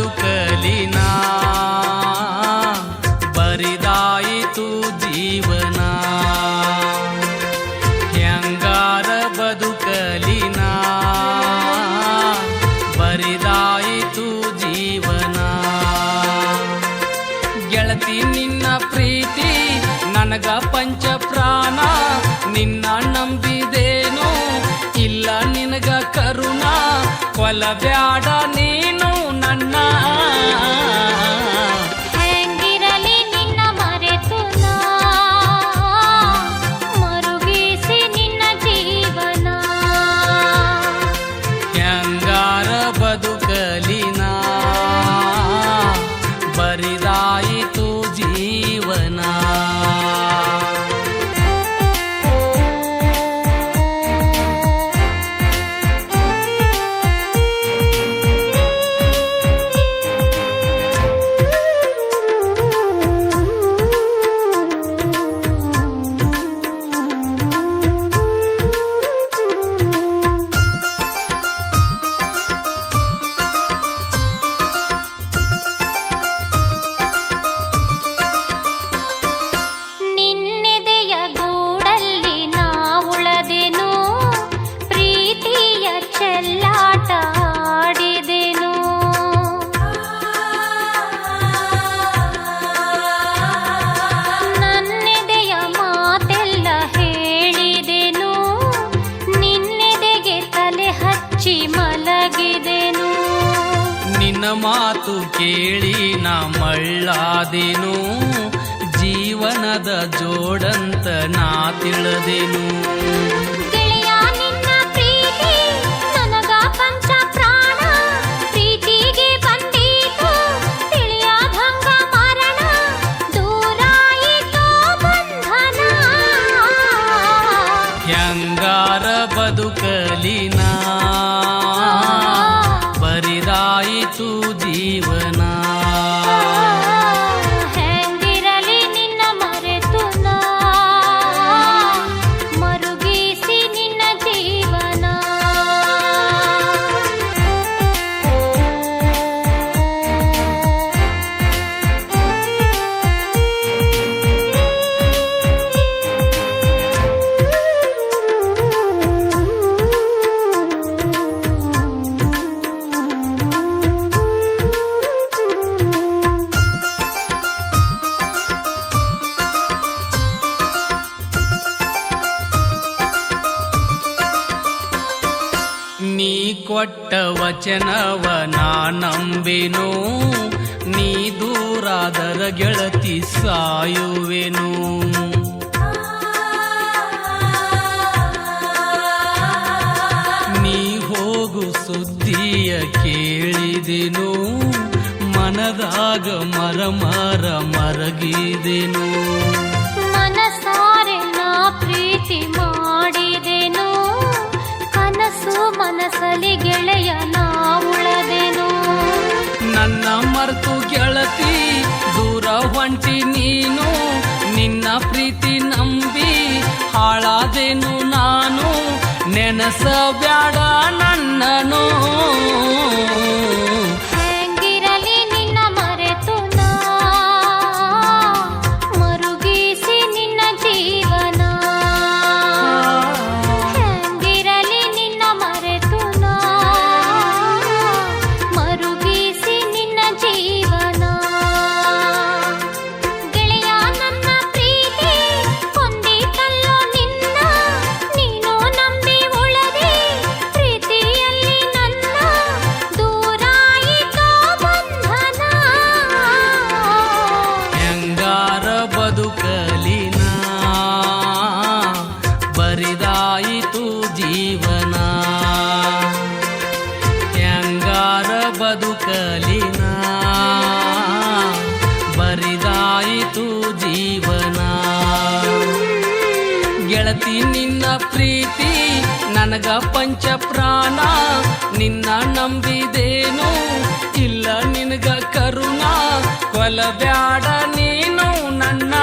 ಬದುಕಲಿನ? ಬರಿದಾಯಿತು ಜೀವನ. ಹೆಂಗಾರ ಬದುಕಲಿನ? ಬರಿದಾಯಿತು ಜೀವನ. ಗೆಳತಿ ನಿನ್ನ ಪ್ರೀತಿ, ನನಗ ಪಂಚ ಪ್ರಾಣ ನಿನ್ನ ನಂಬಿದೇನು, ಇಲ್ಲ ನಿನಗ ಕರುಣ. ಕೊಲ ಬ್ಯಾಡ ನನ್ನ ನಿನ್ನ ಮಾತು ಕೇಳಿ ನಾ ಮಳ್ಳಾದೆನು. ಜೀವನದ ಜೋಡಂತ ನಾ ತಿಳಿದೆನು. ಗೆಳೆಯ ನಿನ್ನ ನೀ ಕೊಟ್ಟ ವಚನವ ನಾ ನಂಬೆನು, ನೀ ದೂರಾದರ ಗೆಳತಿ ಸಾಯುವೆನು. ನೀ ಹೋಗು ಸುದ್ದಿಯ ಕೇಳಿದೆನು, ಮನದಾಗ ಮರ ಮರ ಮರಗಿದೆನು. ಮನಸಲಿ ಗೆಳೆಯ ನಾ ಉಳದೆನು ನನ್ನ ಮರ್ತು ಗೆಳತಿ, ದೂರ ಹೊಂಟಿ ನೀನು, ನಿನ್ನ ಪ್ರೀತಿ ನಂಬಿ ಹಾಳಾದೆನು ನಾನು? ನೆನಸಬ್ಯಾಡ ನನ್ನನು ಪ್ರೀತಿ ನನಗ ಪಂಚ ಪ್ರಾಣ ನಿನ್ನ ನಂಬಿದೇನು ಇಲ್ಲ ನಿನಗ ಕರುಣ ಕೊಲಬ್ಯಾಡ ನೀನು ನನ್ನ